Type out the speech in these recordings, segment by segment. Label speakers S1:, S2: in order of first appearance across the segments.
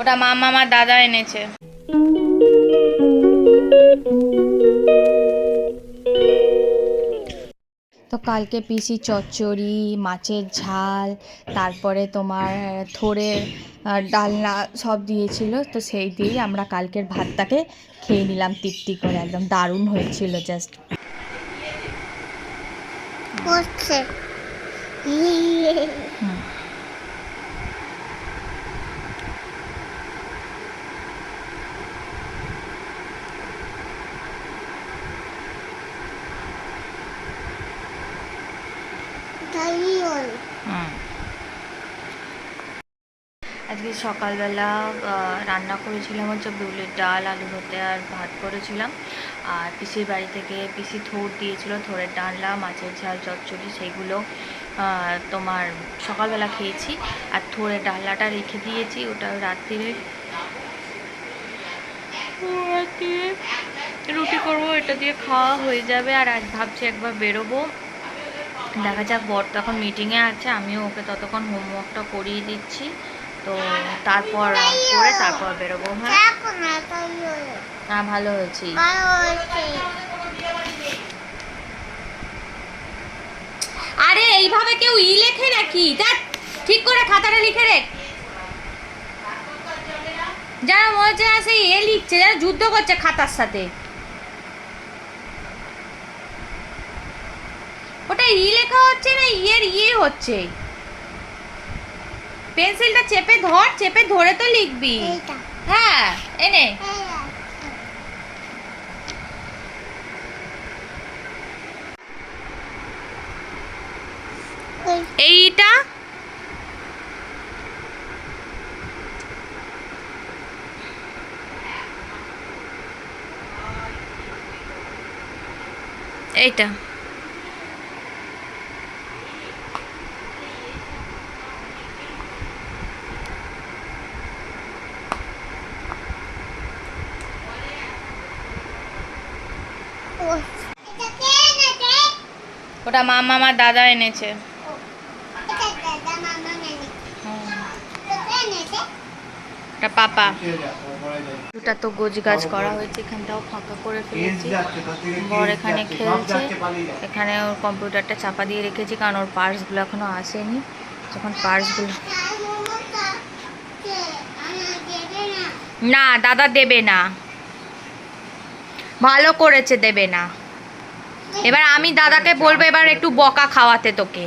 S1: ওটা মামা আমার দাদা এনেছে। তো কালকে পিসি চচ্চড়ি মাছের ঝাল তারপরে তোমার থোড়ের ডালনা সব দিয়েছিল তো সেই দিয়েই আমরা কালকের ভাতটাকে খেয়ে নিলাম তৃপ্তি করে একদম দারুণ হয়েছিল জাস্ট
S2: করছে।
S1: আজকে সকালবেলা রান্না করেছিলাম হচ্ছে বিউলির ডাল আলু ভাতে আর ভাত করেছিলাম। আর পিসির বাড়ি থেকে পিসি থোড় দিয়েছিল থোড়ের ডালনা মাছের ঝাল চচ্চড়ি সেইগুলো আহ, তোমার সকালবেলা খেয়েছি। আর থোড়ের ডালনাটা রেখে দিয়েছি ওটা রাত্রিরে। রাত্রিরে রুটি করব এটা দিয়ে খাওয়া হয়ে যাবে। আর আজ ভাবছি একবার বেরোবো। দেখা যাক, বর তো এখন মিটিংয়ে আছে, আমিও ওকে ততক্ষণ হোমওয়ার্কটা করিয়ে দিচ্ছি। তো তারপর করে তারপর বেরোবো হ্যাঁ? হ্যাঁ ভালো হয়েছি। আরে, এইভাবে কেউ ই লেখে নাকি? ঠিক করে খাতাটা লিখে রে যারা মনে হচ্ছে এ লিখছে, যারা যুদ্ধ করছে খাতার সাথে। ই লেখা হচ্ছে না ইয়ের ইয়ে হচ্ছে। পেন্সিলটা চেপে ধর চেপে ধরে তো লিখবি। হ্যাঁ এনে।
S2: এইটা।
S1: এইটা এইটা
S2: ওই এটা কে এনেছে
S1: ওটা মামা আমার দাদা এনেছে।
S2: এটা
S1: পাপা। দুটা তো গোছ গাছ করা হয়েছে, এখানটাও ফাঁকা করে ফেলেছি। বর এখানে খেলছে। এখানে ওর কম্পিউটারটা চাপা দিয়ে রেখেছি, কারণ ওর পার্সগুলো এখনও আসেনি। যখন পার্সগুলো
S2: না,
S1: দাদা দেবে না। ভালো করেছে, দেবে না। এবার আমি দাদাকে বলব এবার একটু বকা খাওয়াতে তোকে।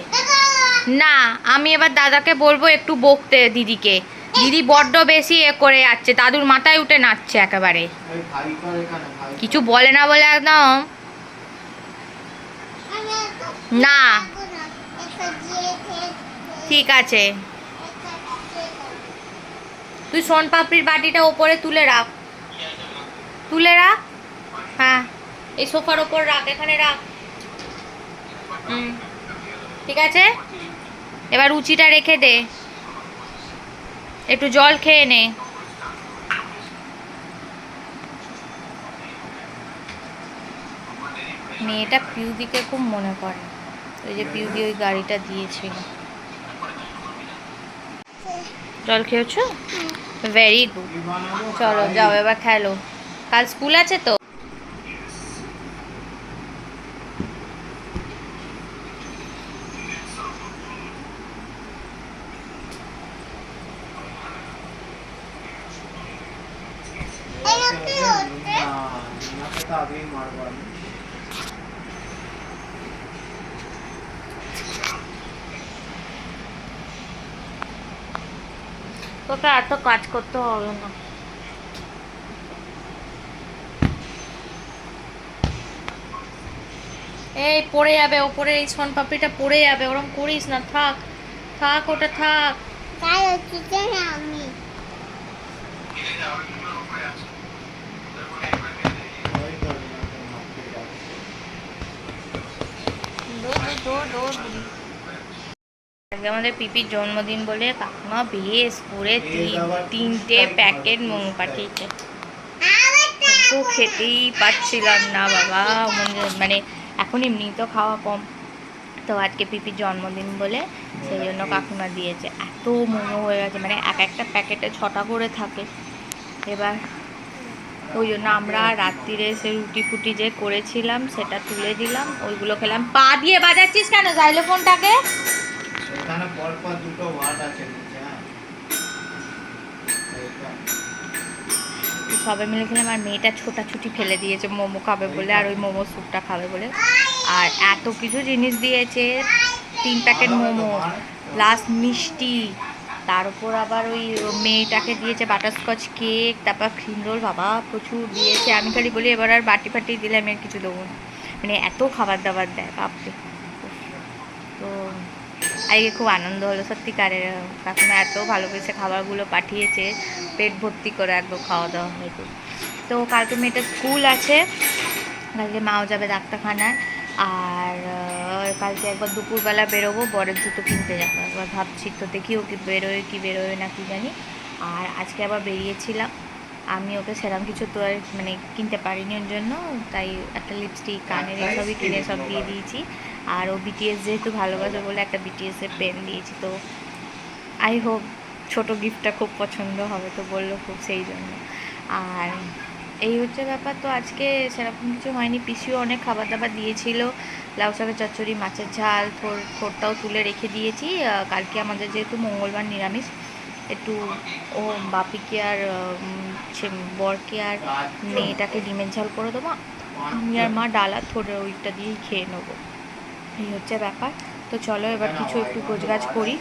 S1: না, আমি এবার দাদাকে বলব একটু বকতে দিদিকে। দিদি বড্ড বেশি এ করে যাচ্ছে, দাদুর মাথায় উঠে নাচছে একেবারে। কিছু বলে না বলে একদম। না। ঠিক আছে। তুই সোন পাপড়ির বাটিটা ওপরে তুলে রাখ। তুলে রাখ? হ্যাঁ। এই সোফার ওপর রাখ এখানে রাখ। ঠিক আছে? এবার উচিটা রেখে দে। একটু জল খেয়ে নে। মেয়েটা পিউদিকে খুব মনে পড়ে ওই যে পিউদি ওই গাড়িটা দিয়েছিল। জল খেয়েছো? ভেরি গুড চলো যাও এবার খেলো। কাল স্কুল আছে তো
S2: এটা কি হচ্ছে
S1: তোকে এত কাজ করতে হবে না। এই পড়ে যাবে ওপরে এই সন পাপড়িটা পড়ে যাবে ওরম করিস না থাক থাক ওটা থাক।
S2: তাই হচ্ছে আমি
S1: আজকে আমাদের পিপির জন্মদিন বলে কাকিমা বেশ করে তিন তিনটে প্যাকেট মোমো পাঠিয়েছে। তো খেতেই পাচ্ছিলাম না বাবা মানে এখন এমনি তো খাওয়া কম। তো আজকে পিপির জন্মদিন বলে সেই জন্য কাকিমা দিয়েছে। এত মোমো হয়ে গেছে মানে এক একটা প্যাকেটে ছটা করে থাকে। এবার ওই জন্য আমরা রাত্রিরে সে রুটি ফুটি যে করেছিলাম সেটা তুলে দিলাম ওইগুলো খেলাম। পা দিয়ে বাজাচ্ছিস কেন জাইলোফোনটাকে। সবাই মিলে খেলাম আর মেয়েটা ছোটাছুটি ফেলে দিয়েছে মোমো খাবে বলে আর ওই মোমো স্যুপটা খাবে বলে। আর এত কিছু জিনিস দিয়েছে তিন প্যাকেট মোমো প্লাস মিষ্টি। তার উপর আবার ওই মেয়েটাকে দিয়েছে বাটারস্কচ কেক, তারপর ক্রিম রোল বাবা প্রচুর দিয়েছে। আমি খালি বলি এবার আর বাটি ফাটি দিলে আমি আর কিছু দেবো না। মানে এত খাবার দাবার দেয়, বাপরে। তো, আজকে খুব আনন্দ হলো সত্যিকারের। কাকিমা এত ভালোবেসে খাবারগুলো পাঠিয়েছে, পেট ভর্তি করে একদম খাওয়া দাওয়া হয়েছে তো কালকে মেয়েটার স্কুল আছে, কালকে মাও যাবে ডাক্তারখানায়। আর কালকে একবার দুপুরবেলা বেরোবো বরের জুতো কিনতে যাব। একবার ভাবছি তো দেখি ও কি বেরোয় কি বেরোয় না কি জানি। আর আজকে আবার বেরিয়েছিলাম। আমি ওকে সেরকম কিছু তো আর মানে কিনতে পারিনি ওর জন্য তাই একটা লিপস্টিক কানের এসবই কিনে সব দিয়ে দিয়েছি। আর ও বিটিএস যেহেতু ভালোবাসে বলে একটা বিটিএসের পেন দিয়েছি তো আই হোপ ছোট গিফটটা খুব পছন্দ হবে তো বলল খুব সেই জন্য। আর এই হচ্ছে ব্যাপার। তো আজকে সেরকম কিছু হয়নি। পিসিও অনেক খাবার দাবার দিয়েছিল। লাউ শাকের চচ্চড়ি, মাছের ঝাল থোর থোরটাও তুলে রেখে দিয়েছি। কালকে আমাদের যেহেতু মঙ্গলবার নিরামিষ, একটু ও বাপিকে আর ছে- বরকে আর মেয়েটাকে ডিমের ঝাল করে দেবো। আমি আর মা ডালা থোড়ের ওইটা দিয়েই খেয়ে নেব। এই হচ্ছে ব্যাপার। তো চলো এবার কিছু একটু গোছগাছ করি।